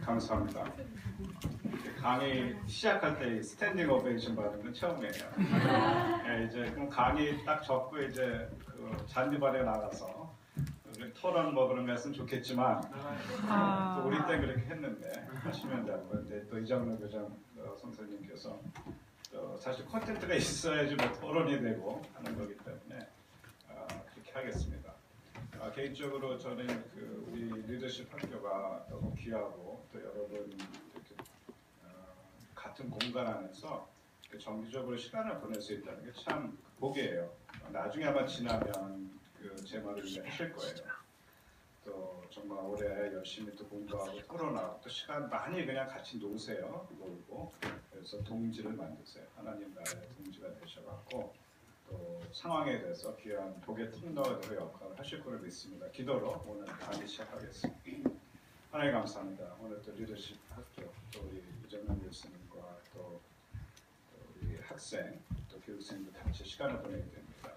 감사합니다. 강의 시작할 때 스탠딩 오베이션 받은 건 처음이에요. 예, 이제 그럼 강의 딱 접고 이제 그 잔디발에 나가서 그 토론 뭐 그런 거 했으면 좋겠지만 아. 또 우리 때 그렇게 했는데 하시면 되고 근데 또 이정로 교장 어, 선생님께서 어, 사실 콘텐츠가 있어야지 뭐 토론이 되고 하는 거기 때문에 어, 그렇게 하겠습니다. 아, 개인적으로 저는 그 우리 리더십 학교가 너무 귀하고 또 여러분 이렇게 어, 같은 공간 안에서 이렇게 정기적으로 시간을 보낼 수 있다는 게 참 복이에요. 나중에 아마 지나면 그 제 말을 하실 거예요. 또 정말 올해 열심히 또 공부하고 토론하고 또 시간 많이 그냥 같이 노세요. 놀고 그래서 동지를 만드세요. 하나님 나라의 동지가 되셔갖고 또 상황에 대해서 귀한 복의 통로가 되어 역할을 하실 거를 믿습니다. 기도로 오늘 강의 시작하겠습니다. 하나님 감사합니다. 오늘 또 리더십 학교 또 우리 이정현 교수님과 또, 또 우리 학생 또 교수님도 같이 시간을 보내게 됩니다.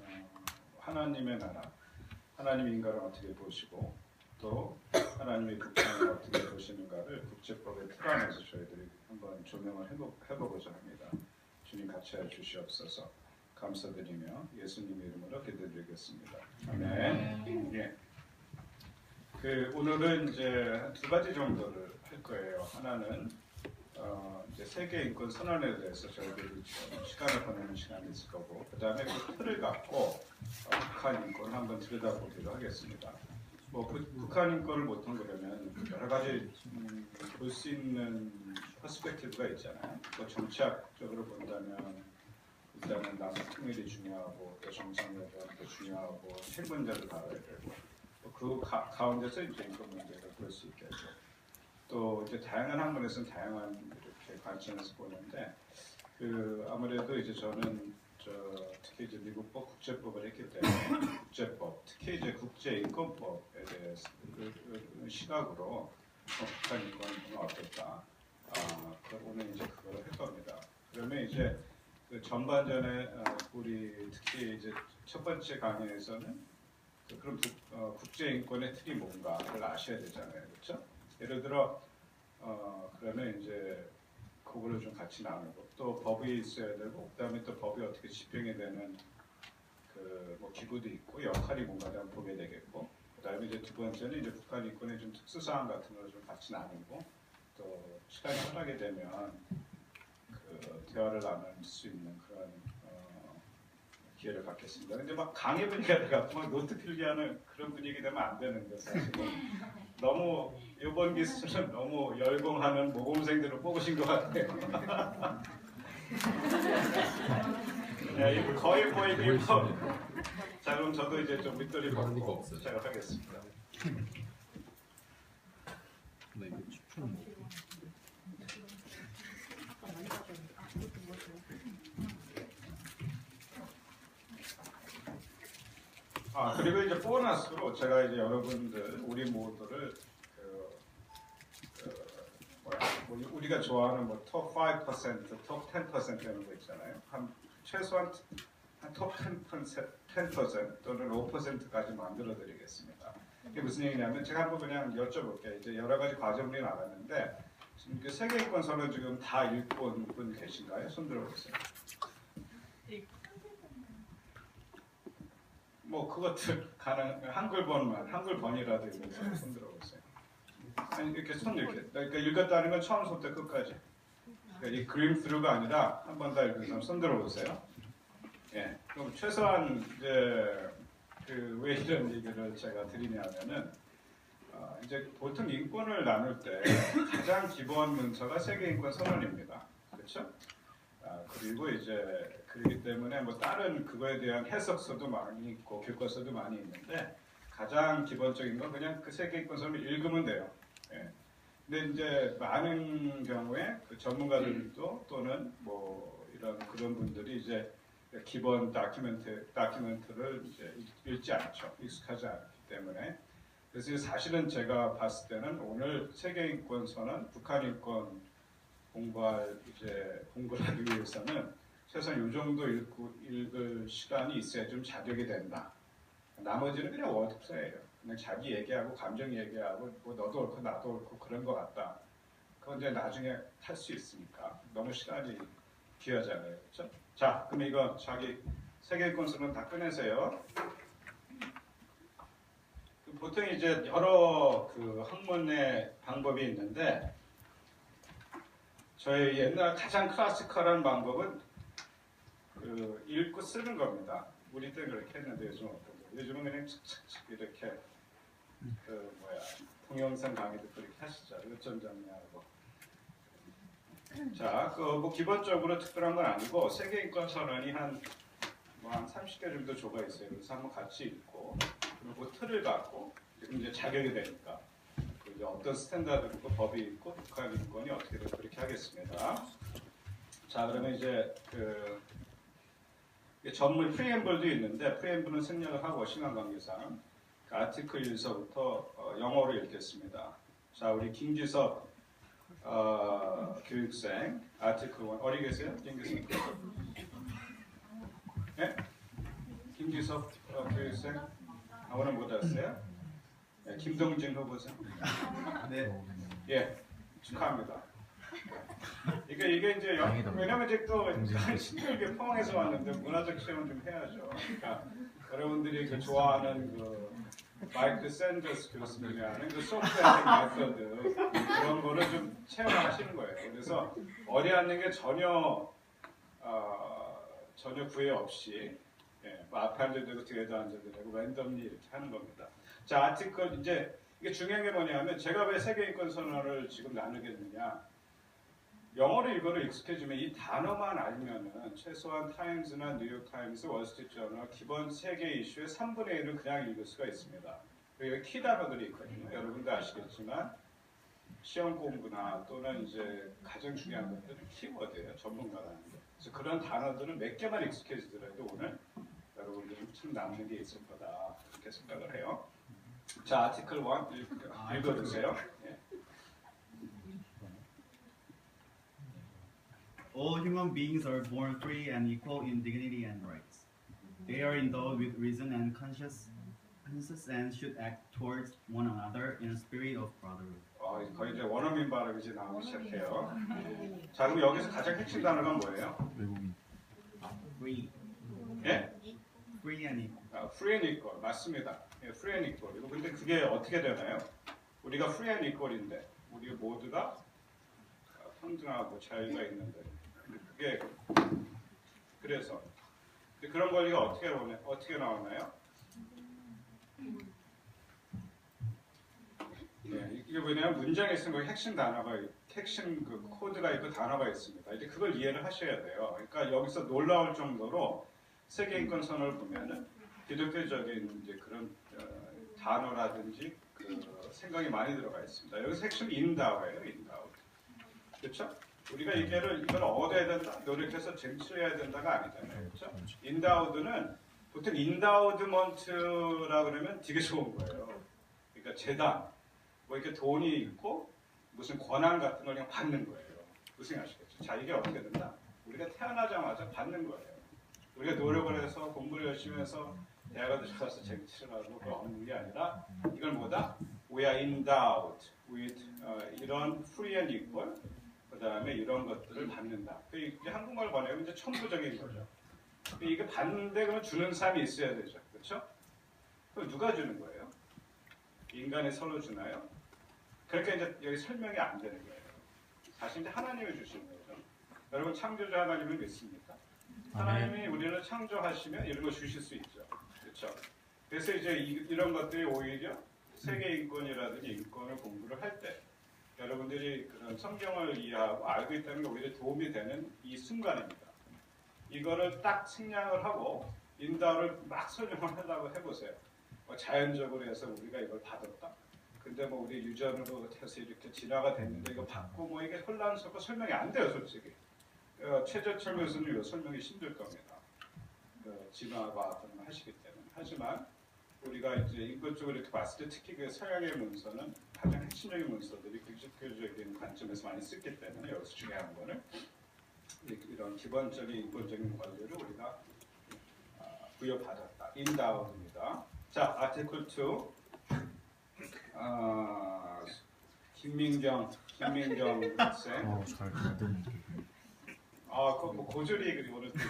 어, 하나님의 나라 하나님이 인간을 어떻게 보시고 또 하나님의 국장을 어떻게 보시는가를 국제법의 틀 안에서 저희들이 한번 조명을 해보, 해보고자 합니다. 주님 같이 해 주시옵소서 감사드리며 예수님의 이름으로 기도드리겠습니다. 아멘. 예. 그 오늘은 이제 두 가지 정도를 할 거예요. 하나는 어, 이제 세계 인권 선언에 대해서 저희들이 좀 시간을 보내는 시간이 있을 거고, 그 다음에 그 틀을 갖고 어, 북한 인권을 한번 들여다보기로 하겠습니다. 뭐 부- 북한 인권을 보통 그러면 여러 가지 음, 볼수 있는 퍼스펙티브가 있잖아요. 뭐 정치학적으로 본다면 일단은 남북 통일이 중요하고 또 정상회담도 중요하고 핵 문제를 다뤄야 되고 또그 가, 가운데서 이제 인권 문제를 볼수 있겠죠. 또 이제 다양한 학문에서는 다양한 이렇게 관점에서 보는데 그 아무래도 이제 저는 저 특히 이제 미국법 국제법을 했기 때문에 국제법 특히 이제 국제인권법에 대해서 그, 그 시각으로 어, 북한 인권은 어떨까 아, 그 오늘 이제 그걸 할 겁니다. 그러면 이제 그 전반전에 어, 우리 특히 이제 첫 번째 강의에서는 그 국, 어, 국제 인권의 틀이 뭔가를 아셔야 되잖아요, 그렇죠? 예를 들어 어, 그러면 이제 그거를 좀 같이 나누고 또 법이 있어야 되고 그다음에 또 법이 어떻게 집행이 되는 그 뭐 기구도 있고 역할이 뭔가를 보게 되겠고 그다음에 이제 두 번째는 이제 북한 인권의 좀 특수 사항 같은 걸 좀 같이 나누고 또 시간이 허락이 되면 그 대화를 나눌 수 있는 그런 어, 기회를 갖겠습니다. 근데 막 강의 분위기가 돼갖고 막 노트 필기 하는 그런 분위기 되면 안 되는 거죠. 사실은. 너무 이번 기수는 너무 열공하는 모범생들을 뽑으신 것 같아요. 네, 이거 거의 뭐 이거 자 그럼 저도 이제 좀 밑돌이 받고 없어요. 시작하겠습니다. 나 이거 추천 아 그리고 이제 보너스로 제가 이제 여러분들 우리 모두를 그, 그 뭐야 뭐 우리가 좋아하는 뭐톱 5%, 톱 10% 이런 거 있잖아요. 한 최소한 한톱 10%, 10% 또는 5%까지 만들어 드리겠습니다. 이게 무슨 얘기냐면 제가 한번 그냥 여쭤볼게요. 이제 여러 가지 과정들이 나갔는데 지금 그 세계인권 선언 지금 다 읽고 온분 계신가요? 손 들어보세요. 뭐 그것들 가능 한글 번만 한글 번이라도 손 들어보세요. 아니 이렇게 손 이렇게 그러니까 읽었다는 건 처음부터 끝까지. 그러니까 이 그림 스루가 아니라 한번다 읽은 사람 손 들어보세요. 예, 그럼 최소한 이제 그 왜 이런 얘기를 제가 드리냐면은 어, 이제 보통 인권을 나눌 때 가장 기본 문서가 세계 인권 선언입니다. 그렇죠? 아, 그리고 이제 그렇기 때문에 뭐 다른 그거에 대한 해석서도 많이 있고 교과서도 많이 있는데 가장 기본적인 건 그냥 그 세계 인권 선언을 읽으면 돼요. 예. 근데 이제 많은 경우에 그 전문가들도 또는 뭐 이런 그런 분들이 이제 기본 다큐멘트 다큐멘트를 이제 읽- 읽지 않죠. 익숙하지 않기 때문에 그래서 사실은 제가 봤을 때는 오늘 세계 인권 선언, 북한 인권 공부할 이제 공부를 하기 위해서는 최소한 이 정도 읽고, 읽을 시간이 있어야 좀 자격이 된다. 나머지는 그냥 워드프레예요. 그냥 자기 얘기하고 감정 얘기하고 뭐 너도 옳고 나도 옳고 그런 것 같다. 그건 이제 나중에 탈 수 있으니까 너무 시간이 귀하잖아요, 그렇죠? 자, 그럼 이거 자기 세계권수는 다 꺼내세요. 그 보통 이제 여러 그 학문의 방법이 있는데 저희 옛날 가장 클래시컬한 방법은 그 읽고 쓰는 겁니다. 우리 때 그렇게 했는데 요즘? 요즘은 그냥 칙칙칙 이렇게 그 뭐야 동영상 강의도 그렇게 하시죠. 어쩜 정리하고. 자, 그 뭐 기본적으로 특별한 건 아니고 세계 인권 선언이 한 뭐한 30개 정도 조가 있어요. 그래서 한번 같이 읽고 그리고 그 틀을 갖고 이제 자격이 되니까 그 이제 어떤 스탠다드고 법이 있고 북한 인권이 어떻게 되고 그렇게 하겠습니다. 자, 그러면 이제 그 전문 프리엠블도 있는데 프리엠블은 생략을 하고 시간 관계상 그 아티클 1서부터 어, 영어로 읽겠습니다. 자, 우리 김기섭 어, 교육생 아티클 1 어디 계세요? 김기섭 네? 김기섭 어, 교육생 아, 오늘 못 왔어요? 네, 김동진 후보생 네. 예 축하합니다. 이게 이게 이제 영. 왜냐면 이제 또 신들게 포항에서 왔는데 문화적 체험 좀 해야죠. 그러니까 여러분들이 그 좋아하는 그 마이크 샌더스 교수님이 하는 그 소프트웨어 메서드 그런 거를 좀 체험하시는 거예요. 그래서 어디 앉는 게 전혀 어, 전혀 구애 없이 예, 뭐 앞에 앉아도 되고 뒤에도 앉아도 되고 랜덤리 이렇게 하는 겁니다. 자 아티클 이제 이게 중요한 게 뭐냐면 제가 왜 세계인권 선언을 지금 나누겠느냐 영어로 이거를 익숙해지면 이 단어만 알면은 최소한 타임즈나 뉴욕 타임스, 월스트리트 저널 기본 세계 이슈의 3분의 1을 그냥 읽을 수가 있습니다. 그리고 여기 키 단어들이 있거든요. 여러분도 아시겠지만 시험 공부나 또는 이제 가장 중요한 것들은 키워드예요. 전문가가 하는 거. 그래서 그런 단어들은 몇 개만 익숙해지더라도 오늘 여러분들은 참 남는 게 있을 거다 그렇게 생각을 해요. 자, 아티클 1 읽, 읽어주세요. 예. All human beings are born free and equal in dignity and rights. They are endowed with reason and conscience, conscience and should act towards one another in a spirit of brotherhood. 어, 거의 이제 원어민 발음이 이제 나오기 시작해요. 자, 그럼 여기서 가장 핵심 단어가 뭐예요? 외국인 Free, 예? free and equal. 아, free and equal 맞습니다. 예, free and equal. 이거 근데 그게 어떻게 되나요? 우리가 free and equal인데 우리 모두가 어, 평등하고 자유가 있는데 그게 그래서 근데 그런 권리가 어떻게 나오나 어떻게 나오나요? 예, 이게 뭐냐면 문장에 쓰는 거 핵심 단어가 있- 핵심 그 코드가 있고 단어가 있습니다. 이제 그걸 이해를 하셔야 돼요. 그러니까 여기서 놀라울 정도로 세계 인권 선언을 보면은 기독교적인 이제 그런 어, 단어라든지 그 생각이 많이 들어가 있습니다. 여기서 핵심 인다워예요, 인다워. 그렇죠? 우리가 이게를 이걸 얻어야 된다, 노력해서 쟁취해야 된다가 아니잖아요, 그렇죠? 인다우드는 보통 인다우드먼트라 그러면 되게 좋은 거예요. 그러니까 재단, 뭐 이렇게 돈이 있고 무슨 권한 같은 걸 그냥 받는 거예요. 무슨 아시겠죠? 자 이게 어떻게 된다? 우리가 태어나자마자 받는 거예요. 우리가 노력을 해서 공부를 열심히 해서 대학을 들어가서 쟁취를 하고 그 얻는 게 아니라 이걸 뭐다? We are endowed with 어, 이런 free and equal 그 다음에 이런 것들을 받는다. 그 이게 한국말 번역은 이제 천부적인 거죠. 그 이게 받는데 그러면 주는 사람이 있어야 되죠. 그렇죠? 그럼 누가 주는 거예요? 인간이 서로 주나요? 그러니까 이제 여기 설명이 안 되는 거예요. 사실 이제 하나님이 주시는 거죠. 여러분 창조자 하나님을 믿습니까? 하나님이 우리를 창조하시면 이런 거 주실 수 있죠. 그렇죠? 그래서 이제 이, 런 것들이 오히려 세계 인권이라든지 인권을 공부를 할 때 여러분들이 그런 성경을 이해하고 알고 있다는 게 오히려 도움이 되는 이 순간입니다. 이거를 딱 생략을 하고 인다를 막 설명을 하려고 해보세요. 뭐 자연적으로 해서 우리가 이걸 받았다. 근데 뭐 우리 유전으로 해서 이렇게 진화가 됐는데 이거 받고 뭐 이게 혼란스럽고 설명이 안 돼요, 솔직히. 어, 최재철 교수는 이거 설명이 힘들 겁니다. 그걸 하시기 때문에. 하지만 우리가 이제 인권 쪽으로 이렇게 봤을 때 특히 그 서양의 문서는 가장 핵심적인 문서들이 기독교적인 관점에서 많이 쓰기 때문에 여기서 중요한 거는 이- 이런 기본적인 인권적인 권리를 우리가 아, 부여받았다. 인다운입니다. 자, 아티클 2. 아, 김민경, 김민경 학생. 어, 잘 만드는 아, 그뭐 고졸이 그리고 오늘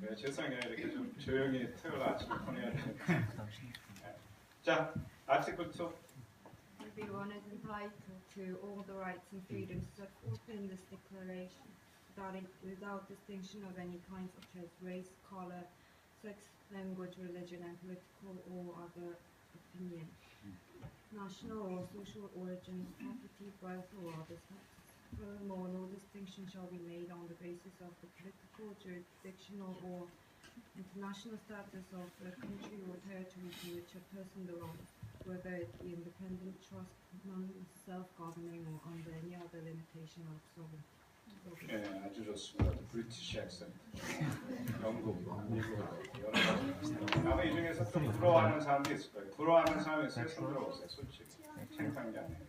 네, 죄송해요. 이렇게 좀 조용히 토요일 아침에 보내야 되니까. 네. 자, Article 2. Everyone is entitled to all the rights and freedoms set forth in this declaration, without distinction of any kind such as race, color, sex, language, religion, and political or other opinion, national or social origin, property, birth, or other status. Furthermore, no distinction shall be made on the basis of the political, jurisdictional, or international status of the country or territory to which a person belongs. Whether it be independent, trust, non-self-governing, or under any other limitation of sovereignty. 네, 아주 좋습니다. 브리티시 액센트. 영국, 미국, 여러 가지. 아마 이 중에서 좀 부러워하는 사람도 있을 거예요. 부러워하는 사람이 있어요? 손 들어보세요, 솔직히. 창피한 게 아니니까.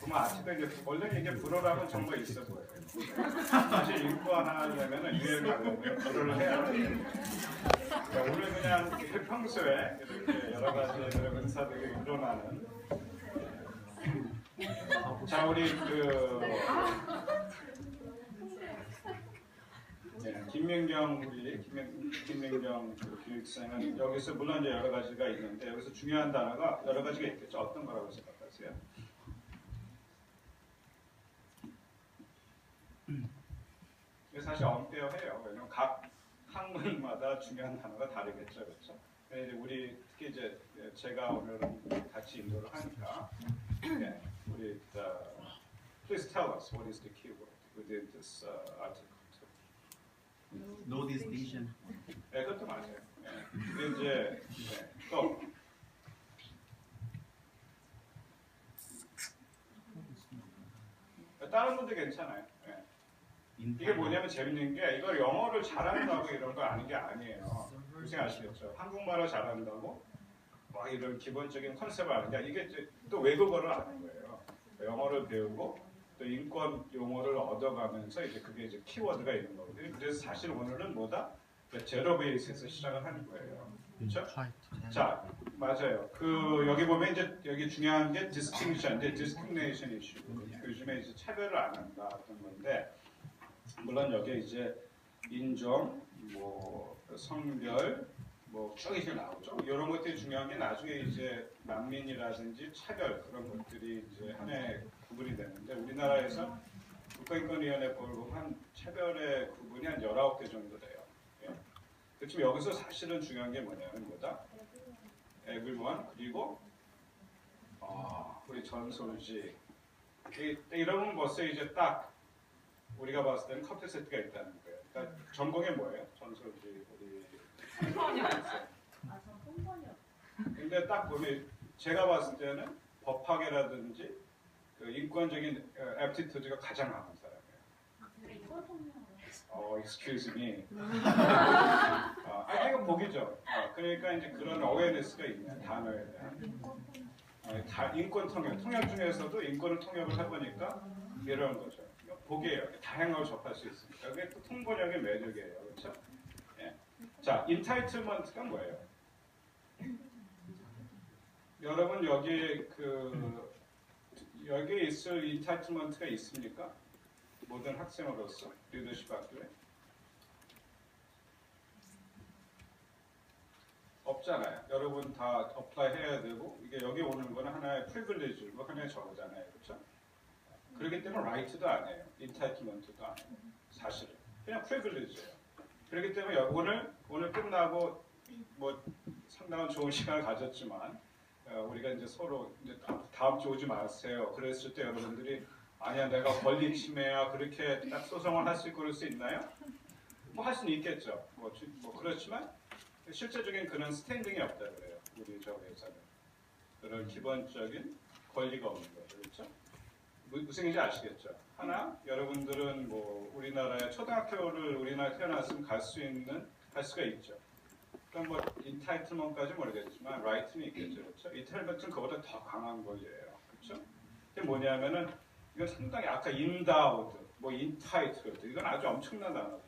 그러면 아티클 이제 원래 이게 불어라면 정말 있어 보여요. 사실 읽고 하나 하려면 유행하려면 불어를 해야 돼요. 이렇게 평소에 여러 가지 은사들이 일어나는 자 우리 그 네, 김민경 우리 김민, 김민경 그 교육생은 여기서 물론 이제 여러 가지가 있는데 여기서 중요한 단어가 여러 가지가 있겠죠. 어떤 거라고 생각하세요? 사실 엄폐어해요. 왜냐면 각 학문마다 중요한 단어가 다르겠죠, 그렇죠? 근데 이제 우리 특히 이제 제가 오늘은 같이 인도를 하니까 네, 우리 uh, please tell us what is the keyword within this uh, article. No distinction. 네, 그것도 맞아요. 네. 근데 이제 네, 또 다른 분도 괜찮아요. 네. 이게 뭐냐면 재밌는 게 이걸 영어를 잘한다고 이런 거 아닌 게 아니에요. 무슨 아시겠죠? 한국말을 잘한다고 막 이런 기본적인 컨셉을 아는 게 아니라 이게 또 외국어를 아는 거예요. 영어를 배우고 또 인권 용어를 얻어가면서 이제 그게 이제 키워드가 있는 거거든요. 그래서 사실 오늘은 뭐다? 제로 베이스에서 시작을 하는 거예요. 그렇죠? 자, 맞아요. 그 여기 보면 이제 여기 중요한 게 distinction인데 discrimination issue. 요즘에 이제 차별을 안 한다 그런 건데 물론 여기에 이제 인종, 뭐 성별, 뭐 쭉 이제 나오죠. 이런 것들이 중요한 게 나중에 이제 난민이라든지 차별 그런 것들이 이제 하나의 구분이 되는데 우리나라에서 국가인권위원회 보면 한 차별의 구분이 한 19개 정도 돼요. 예. 그렇지만 여기서 사실은 중요한 게 뭐냐면 뭐다? everyone 그리고 아, 우리 전솔지 이- 이러면 벌써 이제 딱 우리가 봤을 때는 커플 세트가 있다는 거예요. 그러니까 전공이 뭐예요? 전솔지 우리 아저 홈번이요. 근데 딱 보면 제가 봤을 때는 법학이라든지 그 인권적인 애프티튜드가 가장 강한 사람이에요. 통해요. 어, excuse me. 어, 아, 이거 복이죠. 어, 그러니까 이제 그런 어웨니스가 있는 단어에 대한. 어, 다 인권 통역, 통역 중에서도 인권을 통역을 해보니까 이런 거죠. 다양한 걸 접할 수 있으니까. 그게 또 통번역의 매력이에요. 그렇죠? 예. 자, 인타이틀먼트가 뭐예요? 여러분 여기 그 여기에 있을 인타이틀먼트가 있습니까? 모든 학생으로서 리더십 학교에 없잖아요. 여러분 다 어플라이 해야 되고 이게 여기 오는 거는 하나의 프리빌리지고 하나의 저거잖아요. 그렇죠? 그렇기 때문에 라이트도 아니에요. 인타이틀먼트도 아니에요. 사실은 그냥 프리빌리지예요. 그렇기 때문에 여- 오늘 오늘 끝나고 뭐 상당한 좋은 시간을 가졌지만 어, 우리가 이제 서로 이제 다- 다음 주 오지 마세요. 그랬을 때 여러분들이 아니야 내가 권리 침해야 그렇게 딱 소송을 할 수 있고 그럴 수 있나요? 뭐 할 수는 있겠죠. 뭐, 주- 뭐 그렇지만 실제적인 그런 스탠딩이 없다 그래요. 우리 저 회사는 그런 기본적인 권리가 없는 거죠. 그렇죠? 무- 무슨 얘기인지 아시겠죠? 하나 여러분들은 뭐 우리나라의 초등학교를 우리나라에 태어났으면 갈 수 있는 갈 수가 있죠. 그럼 뭐 인타이틀먼트까지 모르겠지만 라이트는 있겠죠. 그렇죠? 인타이틀먼트는 그보다 더 강한 권리예요. 그렇죠? 이게 뭐냐면은 이건 상당히 아까 인다우드, 뭐 인타이틀드 이건 아주 엄청난 단어거든요.